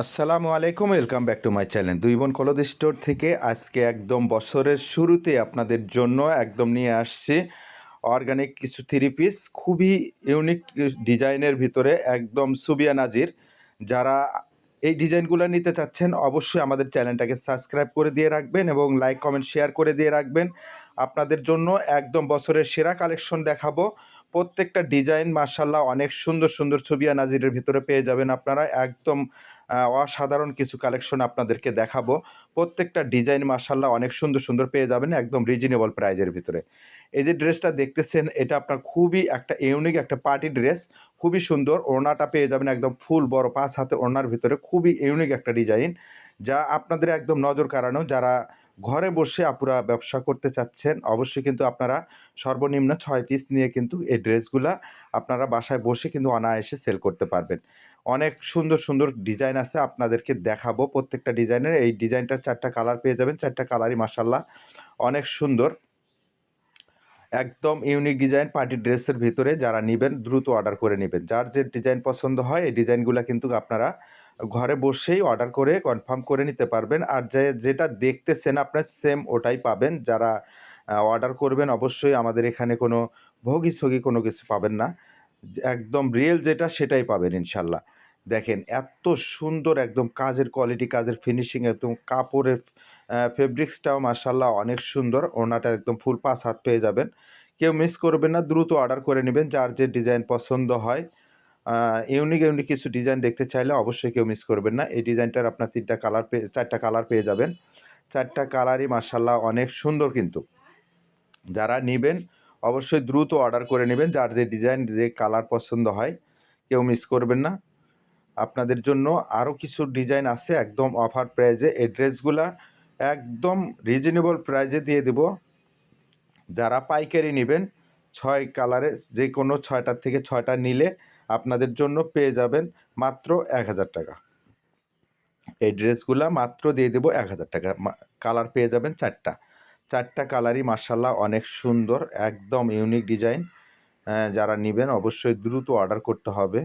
আসসালামু আলাইকুম welcome back to my channel দুই বোন কলদ স্টোর থেকে আজকে একদম বছরের শুরুতে আপনাদের জন্য একদম নিয়ে আসছি অর্গানিক কিছু থ্রি পিস খুবই ইউনিক ডিজাইনের ভিতরে একদম সুবিয়া নাজির। যারা এই ডিজাইনগুলো নিতে চাচ্ছেন, অবশ্যই আমাদের চ্যানেলটাকে সাবস্ক্রাইব করে দিয়ে রাখবেন এবং লাইক কমেন্ট শেয়ার করে দিয়ে রাখবেন। আপনাদের জন্য একদম বছরের সেরা কালেকশন দেখাবো। প্রত্যেকটা ডিজাইন মার্শাল্লাহ অনেক সুন্দর সুন্দর ছবি নাজিরের ভিতরে পেয়ে যাবেন আপনারা। একদম অসাধারণ কিছু কালেকশন আপনাদেরকে দেখাবো। প্রত্যেকটা ডিজাইন মার্শাল্লাহ অনেক সুন্দর সুন্দর পেয়ে যাবেন একদম রিজনেবল প্রাইজের ভিতরে। এই যে ড্রেসটা দেখতেছেন, এটা আপনার খুবই একটা ইউনিক একটা পার্টি ড্রেস খুবই সুন্দর। ওড়নাটা পেয়ে যাবেন একদম ফুল বড় পাঁচ হাতে ওড়নার ভিতরে। খুবই ইউনিক একটা ডিজাইন যা আপনাদের একদম নজর কাড়ানো। যারা ঘরে বসে আপুরা ব্যবসা করতে চাচ্ছেন, অবশ্যই কিন্তু আপনারা সর্বনিম্ন ছয় পিস নিয়ে কিন্তু এই ড্রেসগুলা আপনারা বাসায় বসে কিন্তু অনায়াসে সেল করতে পারবেন। অনেক সুন্দর সুন্দর ডিজাইন আছে, আপনাদেরকে দেখাবো প্রত্যেকটা ডিজাইনের। এই ডিজাইনটার চারটা কালার পেয়ে যাবেন, চারটা কালারই মাসাল্লাহ অনেক সুন্দর, একদম ইউনিক ডিজাইন পার্টি ড্রেসের ভিতরে যারা নেবেন, দ্রুত অর্ডার করে নেবেন। যার যে ডিজাইন পছন্দ হয়, এই ডিজাইনগুলো কিন্তু আপনারা ঘরে বসেই অর্ডার করে কনফার্ম করে নিতে পারবেন। আর যে, যেটা দেখতেছেন আপনার সেম ওটাই পাবেন। যারা অর্ডার করবেন অবশ্যই আমাদের এখানে কোনো ভোগি ছগি কোনো কিছু পাবেন না। একদম রিয়েল যেটা সেটাই পাবেন ইনশাল্লাহ। দেখেন এত সুন্দর একদম কাজের কোয়ালিটি কাজের ফিনিশিং একদম কাপড়ের ফেব্রিক্সটাও মার্শাল্লাহ অনেক সুন্দর। ওনাটা একদম ফুল পাস হাত পেয়ে যাবেন। কেউ মিস করবেন না, দ্রুত অর্ডার করে নেবেন। যার যে ডিজাইন পছন্দ হয় ইউনিক ইউনিক কিছু ডিজাইন দেখতে চাইলে অবশ্যই কেউ মিস করবেন না। এই ডিজাইনটার আপনার তিনটা কালার পেয়ে চারটা কালার পেয়ে যাবেন। চারটা কালারই মার্শাল্লাহ অনেক সুন্দর কিন্তু। যারা নেবেন, অবশ্যই দ্রুত অর্ডার করে নেবেন। যার যে ডিজাইন যে কালার পছন্দ হয়, কেউ মিস করবেন না। আপনাদের জন্য আরও কিছু ডিজাইন আছে একদম অফার প্রাইজে এই ড্রেসগুলা একদম রিজনেবল প্রাইজে দিয়ে দেব। যারা পাইকারি নেবেন, ছয় কালারে যে কোনো ছয়টার থেকে ছয়টা নিলে আপনাদের জন্য পেয়ে যাবেন মাত্র এক হাজার টাকা। এই ড্রেসগুলা মাত্র দিয়ে দেবো এক হাজার টাকা। কালার পেয়ে যাবেন চারটা। চারটা কালারই মার্শাল্লাহ অনেক সুন্দর, একদম ইউনিক ডিজাইন। যারা নেবেন অবশ্যই দ্রুত অর্ডার করতে হবে।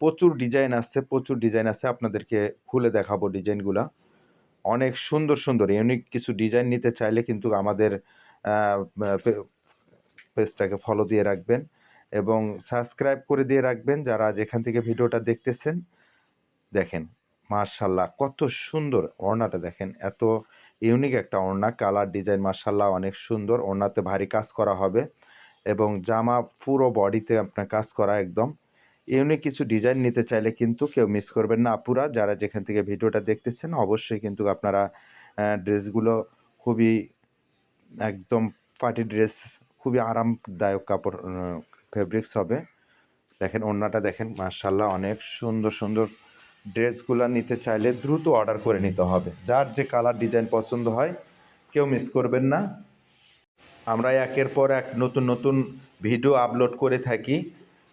প্রচুর ডিজাইন আছে, প্রচুর ডিজাইন আছে, আপনাদেরকে খুলে দেখাবো ডিজাইনগুলা। অনেক সুন্দর সুন্দর, ইউনিক কিছু ডিজাইন নিতে চাইলে কিন্তু আমাদের পেজটাকে ফলো দিয়ে রাখবেন। এবং সাবস্ক্রাইব করে দিয়ে রাখবেন যারা যেখান থেকে ভিডিওটা দেখতেছেন। দেখেন মার্শাল্লাহ কত সুন্দর ওড়নাটা দেখেন, এত ইউনিক একটা ওড়না কালার ডিজাইন মার্শাল্লাহ অনেক সুন্দর, ওড়নাতে ভারী কাজ করা হবে এবং জামা পুরো বডিতে আপনার কাজ করা একদম। ইউনিক কিছু ডিজাইন নিতে চাইলে কিন্তু কেউ মিস করবেন না আপুরা, যারা যেখান থেকে ভিডিওটা দেখতেছেন অবশ্যই কিন্তু আপনারা ড্রেসগুলো খুবই একদম পার্টি ড্রেস খুবই আরামদায়ক কাপড় ফেব্রিক্স হবে। দেখেন, ওড়নাটা দেখেন মার্শাল্লাহ অনেক সুন্দর সুন্দর ড্রেসগুলো নিতে চাইলে দ্রুত অর্ডার করে নিতে হবে। যার যে কালার ডিজাইন পছন্দ হয়, কেউ মিস করবেন না। আমরা একের পর এক নতুন নতুন ভিডিও আপলোড করে থাকি।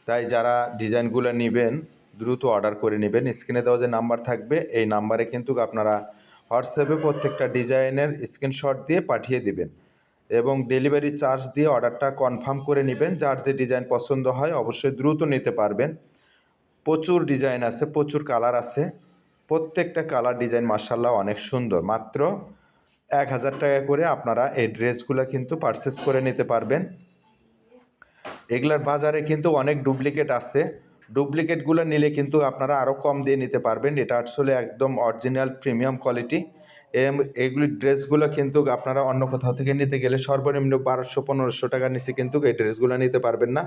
তাই যারা ডিজাইনগুলো নেবেন, দ্রুত অর্ডার করে নেবেন। স্ক্রিনে দেওয়া যে নাম্বার থাকবে, এই নাম্বারে কিন্তু আপনারা হোয়াটসঅ্যাপে প্রত্যেকটা ডিজাইনের স্ক্রিনশট দিয়ে পাঠিয়ে দিবেন। এবং ডেলিভারি চার্জ দিয়ে অর্ডারটা কনফার্ম করে নেবেন। যার যে ডিজাইন পছন্দ হয় অবশ্যই দ্রুত নিতে পারবেন। প্রচুর ডিজাইন আছে, প্রচুর কালার আছে। প্রত্যেকটা কালার ডিজাইন মার্শাল্লাহ অনেক সুন্দর। মাত্র এক হাজার টাকা করে আপনারা এই ড্রেসগুলো কিন্তু পারচেস করে নিতে পারবেন। এগুলার বাজারে কিন্তু অনেক ডুপ্লিকেট আছে। ডুপ্লিকেটগুলো নিলে কিন্তু আপনারা আরও কম দিয়ে নিতে পারবেন। এটা আসলে একদম অরিজিনাল প্রিমিয়াম কোয়ালিটি এইগুলি ড্রেসগুলো কিন্তু আপনারা অন্য কোথাও থেকে নিতে গেলে সর্বনিম্ন বারোশো, পনেরোশো টাকার নিচে কিন্তু এই ড্রেসগুলো নিতে পারবেন না।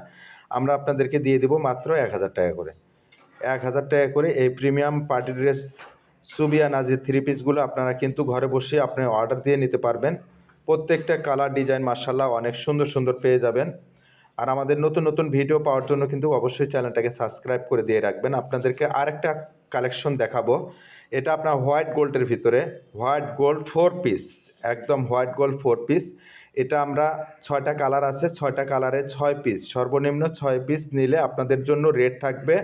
আমরা আপনাদেরকে দিয়ে দেবো মাত্র এক হাজার টাকা করে। এক হাজার টাকা করে এই premium party dress Subiya Nazir three পিসগুলো আপনারা কিন্তু ঘরে বসে আপনি অর্ডার দিয়ে নিতে পারবেন। প্রত্যেকটা কালার ডিজাইন মার্শাল্লাহ অনেক সুন্দর সুন্দর পেয়ে যাবেন। আর আমাদের নতুন নতুন ভিডিও পাওয়ার জন্য কিন্তু অবশ্যই চ্যানেলটাকে সাবস্ক্রাইব করে দিয়ে রাখবেন। আপনাদেরকে আরেকটা কালেকশন দেখাবো। এটা আপনার হোয়াইট গোল্ডের ভিতরে, হোয়াইট গোল্ড ফোর পিস, একদম হোয়াইট গোল্ড ফোর পিস। এটা আমরা ছয়টা কালার আছে, ছয়টা কালারে ছয় পিস, সর্বনিম্ন ছয় পিস নিলে আপনাদের জন্য রেট থাকবে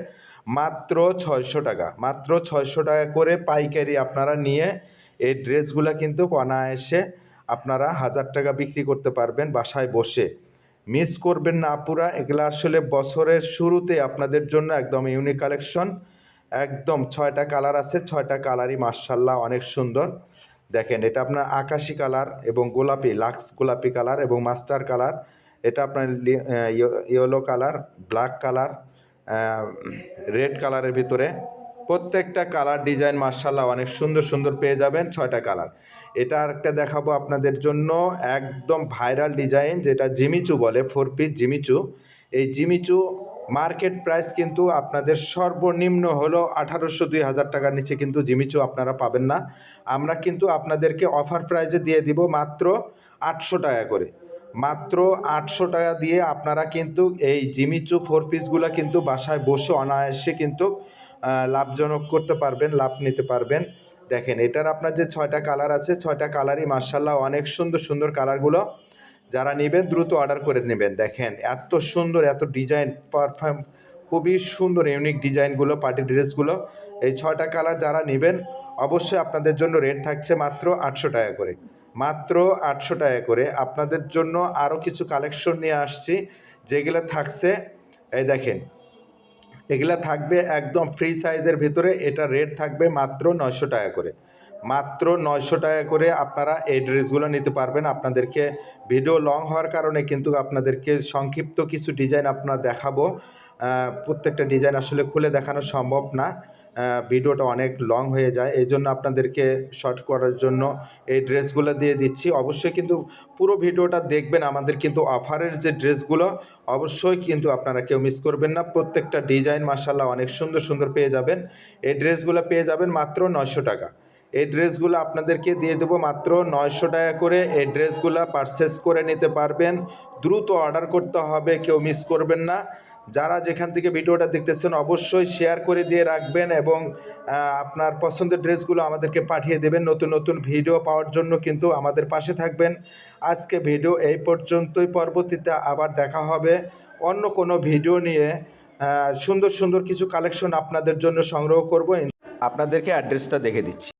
মাত্র ছয়শো টাকা। মাত্র ছয়শো টাকা করে পাইকারি আপনারা নিয়ে এই ড্রেসগুলো কিন্তু অনায়াসে আপনারা হাজার টাকা বিক্রি করতে পারবেন বাসায় বসে। মিস করবেন না আপুরা, এগুলো আসলে বছরের শুরুতে আপনাদের জন্য একদম ইউনিক কালেকশন একদম ছয়টা কালার আছে, ছয়টা কালারই মার্শাল্লাহ অনেক সুন্দর। দেখেন, এটা আপনার আকাশি কালার এবং গোলাপি, লাক্স গোলাপি কালার এবং মাস্টার কালার। এটা আপনার yellow colour, black colour red কালারের ভিতরে। প্রত্যেকটা কালার ডিজাইন মার্শাল্লাহ অনেক সুন্দর সুন্দর পেয়ে যাবেন ছয়টা কালার। এটা আরেকটা দেখাবো আপনাদের জন্য, একদম ভাইরাল ডিজাইন যেটা জিমিচু বলে, ফোর পিস জিমিচু। এই জিমিচু মার্কেট প্রাইস কিন্তু আপনাদের সর্বনিম্ন হলো আঠারোশো দুই হাজার টাকার নিচে কিন্তু জিমিচু আপনারা পাবেন না। আমরা কিন্তু আপনাদেরকে অফার প্রাইজে দিয়ে দিব মাত্র আটশো টাকা করে। মাত্র আটশো টাকা দিয়ে আপনারা কিন্তু এই জিমিচু ফোর পিসগুলো কিন্তু বাসায় বসে অনায়াসে কিন্তু লাভজনক করতে পারবেন, লাভ নিতে পারবেন। দেখেন, এটার আপনার যে ছয়টা কালার আছে, ছয়টা কালারই মার্শাল্লাহ অনেক সুন্দর সুন্দর কালারগুলো যারা নেবেন, দ্রুত অর্ডার করে নেবেন। দেখেন, এত সুন্দর, এত ডিজাইন পারফর্ম খুবই সুন্দর ইউনিক ডিজাইনগুলো পার্টি ড্রেসগুলো এই ছয়টা কালার যারা নেবেন, অবশ্যই আপনাদের জন্য রেট থাকছে মাত্র আটশো টাকা করে। মাত্র আটশো টাকা করে। আপনাদের জন্য আরও কিছু কালেকশন নিয়ে আসছি, যেগুলো থাকছে, এই দেখেন, এগুলা থাকবে একদম ফ্রি সাইজের ভিতরে, এটা রেট থাকবে মাত্র নয়শো টাকা করে। মাত্র নয়শো টাকা করে আপনারা এই ড্রেসগুলো নিতে পারবেন। আপনাদেরকে ভিডিও লং হওয়ার কারণে কিন্তু আপনাদেরকে সংক্ষিপ্ত কিছু ডিজাইন আপনার দেখাবো। প্রত্যেকটা ডিজাইন আসলে খুলে দেখানো সম্ভব না। ভিডিওটা অনেক লং হয়ে যায়। এই জন্য আপনাদেরকে শর্ট করার জন্য এই ড্রেসগুলো দিয়ে দিচ্ছি। অবশ্যই কিন্তু পুরো ভিডিওটা দেখবেন। আমাদের কিন্তু অফারের যে ড্রেসগুলো, অবশ্যই কিন্তু আপনারা কেউ মিস করবেন না। প্রত্যেকটা ডিজাইন মাসাল্লাহ অনেক সুন্দর সুন্দর পেয়ে যাবেন। এই ড্রেসগুলো পেয়ে যাবেন মাত্র নয়শো টাকা। এই ড্রেসগুলো আপনাদেরকে দিয়ে দেবো মাত্র নয়শো টাকা করে। এই ড্রেসগুলো পারচেস করে নিতে পারবেন। দ্রুত অর্ডার করতে হবে, কেউ মিস করবেন না। যারা যেখান থেকে ভিডিওটা দেখতেছেন, অবশ্যই শেয়ার করে দিয়ে রাখবেন এবং আপনার পছন্দের ড্রেসগুলো আমাদেরকে পাঠিয়ে দেবেন। নতুন নতুন ভিডিও পাওয়ার জন্য কিন্তু আমাদের পাশে থাকবেন। আজকে ভিডিও এই পর্যন্তই। পরবর্তীতে আবার দেখা হবে অন্য কোনো ভিডিও নিয়ে। সুন্দর সুন্দর কিছু কালেকশন আপনাদের জন্য সংগ্রহ করব। আপনাদেরকে অ্যাড্রেসটা দেখে দিচ্ছি।